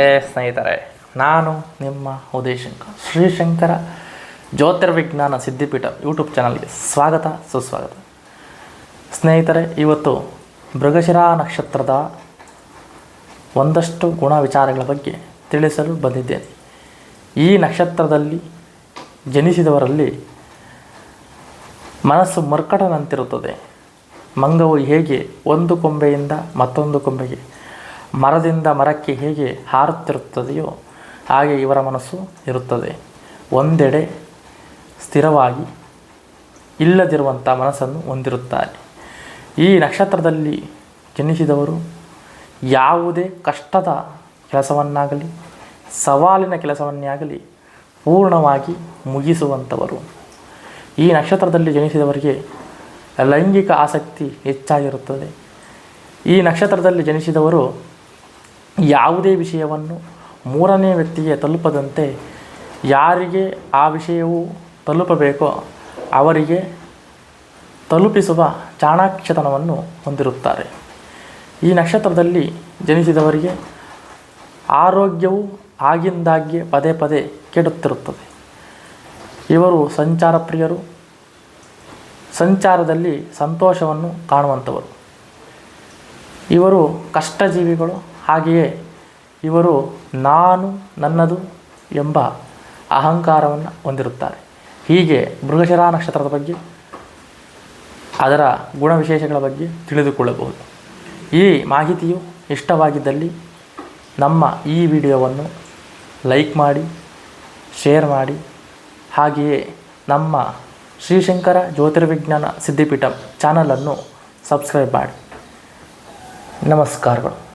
ಏ ಸ್ನೇಹಿತರೆ, ನಾನು ನಿಮ್ಮ ಉದಯಶಂಕರ್ ಶ್ರೀಶಂಕರ ಜ್ಯೋತಿರ್ವಿಜ್ಞಾನ ಸಿದ್ಧಿಪೀಠ ಯೂಟ್ಯೂಬ್ ಚಾನಲ್ಗೆ ಸ್ವಾಗತ, ಸುಸ್ವಾಗತ. ಸ್ನೇಹಿತರೆ, ಇವತ್ತು ಮೃಗಶಿರಾ ನಕ್ಷತ್ರದ ಒಂದಷ್ಟು ಗುಣ ವಿಚಾರಗಳ ಬಗ್ಗೆ ತಿಳಿಸಲು ಬಂದಿದ್ದೇನೆ. ಈ ನಕ್ಷತ್ರದಲ್ಲಿ ಜನಿಸಿದವರಲ್ಲಿ ಮನಸ್ಸು ಮರ್ಕಟನಂತಿರುತ್ತದೆ. ಮಂಗವು ಹೇಗೆ ಒಂದು ಕೊಂಬೆಯಿಂದ ಮತ್ತೊಂದು ಕೊಂಬೆಗೆ ಮರದಿಂದ ಮರಕ್ಕೆ ಹೇಗೆ ಹಾರುತ್ತಿರುತ್ತದೆಯೋ ಹಾಗೆ ಇವರ ಮನಸ್ಸು ಇರುತ್ತದೆ. ಒಂದೆಡೆ ಸ್ಥಿರವಾಗಿ ಇಲ್ಲದಿರುವಂಥ ಮನಸ್ಸನ್ನು ಹೊಂದಿರುತ್ತಾರೆ. ಈ ನಕ್ಷತ್ರದಲ್ಲಿ ಜನಿಸಿದವರು ಯಾವುದೇ ಕಷ್ಟದ ಕೆಲಸವನ್ನಾಗಲಿ, ಸವಾಲಿನ ಕೆಲಸವನ್ನೇ ಆಗಲಿ ಪೂರ್ಣವಾಗಿ ಮುಗಿಸುವಂಥವರು. ಈ ನಕ್ಷತ್ರದಲ್ಲಿ ಜನಿಸಿದವರಿಗೆ ಲೈಂಗಿಕ ಆಸಕ್ತಿ ಹೆಚ್ಚಾಗಿರುತ್ತದೆ. ಈ ನಕ್ಷತ್ರದಲ್ಲಿ ಜನಿಸಿದವರು ಯಾವುದೇ ವಿಷಯವನ್ನು ಮೂರನೇ ವ್ಯಕ್ತಿಗೆ ತಲುಪದಂತೆ ಯಾರಿಗೆ ಆ ವಿಷಯವು ತಲುಪಬೇಕೋ ಅವರಿಗೆ ತಲುಪಿಸುವ ಚಾಣಾಕ್ಷತನವನ್ನು ಹೊಂದಿರುತ್ತಾರೆ. ಈ ನಕ್ಷತ್ರದಲ್ಲಿ ಜನಿಸಿದವರಿಗೆ ಆರೋಗ್ಯವು ಆಗಿಂದಾಗ್ಗೆ ಪದೇ ಪದೇ ಕೆಡುತ್ತಿರುತ್ತದೆ. ಇವರು ಸಂಚಾರ ಪ್ರಿಯರು, ಸಂಚಾರದಲ್ಲಿ ಸಂತೋಷವನ್ನು ಕಾಣುವಂಥವರು ಇವರು ಕಷ್ಟಜೀವಿಗಳು ಹಾಗೆಯೇ ಇವರು ನಾನು ನನ್ನದು ಎಂಬ ಅಹಂಕಾರವನ್ನು ಹೊಂದಿರುತ್ತಾರೆ. ಹೀಗೆ ಮೃಗಶಿರ ನಕ್ಷತ್ರದ ಬಗ್ಗೆ, ಅದರ ಗುಣವಿಶೇಷಗಳ ಬಗ್ಗೆ ತಿಳಿದುಕೊಳ್ಳಬಹುದು. ಈ ಮಾಹಿತಿಯು ಇಷ್ಟವಾಗಿದ್ದಲ್ಲಿ ನಮ್ಮ ಈ ವಿಡಿಯೋವನ್ನು ಲೈಕ್ ಮಾಡಿ, ಶೇರ್ ಮಾಡಿ. ಹಾಗೆಯೇ ನಮ್ಮ ಶ್ರೀಶಂಕರ ಜ್ಯೋತಿರ್ವಿಜ್ಞಾನ ಸಿದ್ಧಿಪೀಠ ಚಾನಲನ್ನು ಸಬ್ಸ್ಕ್ರೈಬ್ ಮಾಡಿ. ನಮಸ್ಕಾರಗಳು.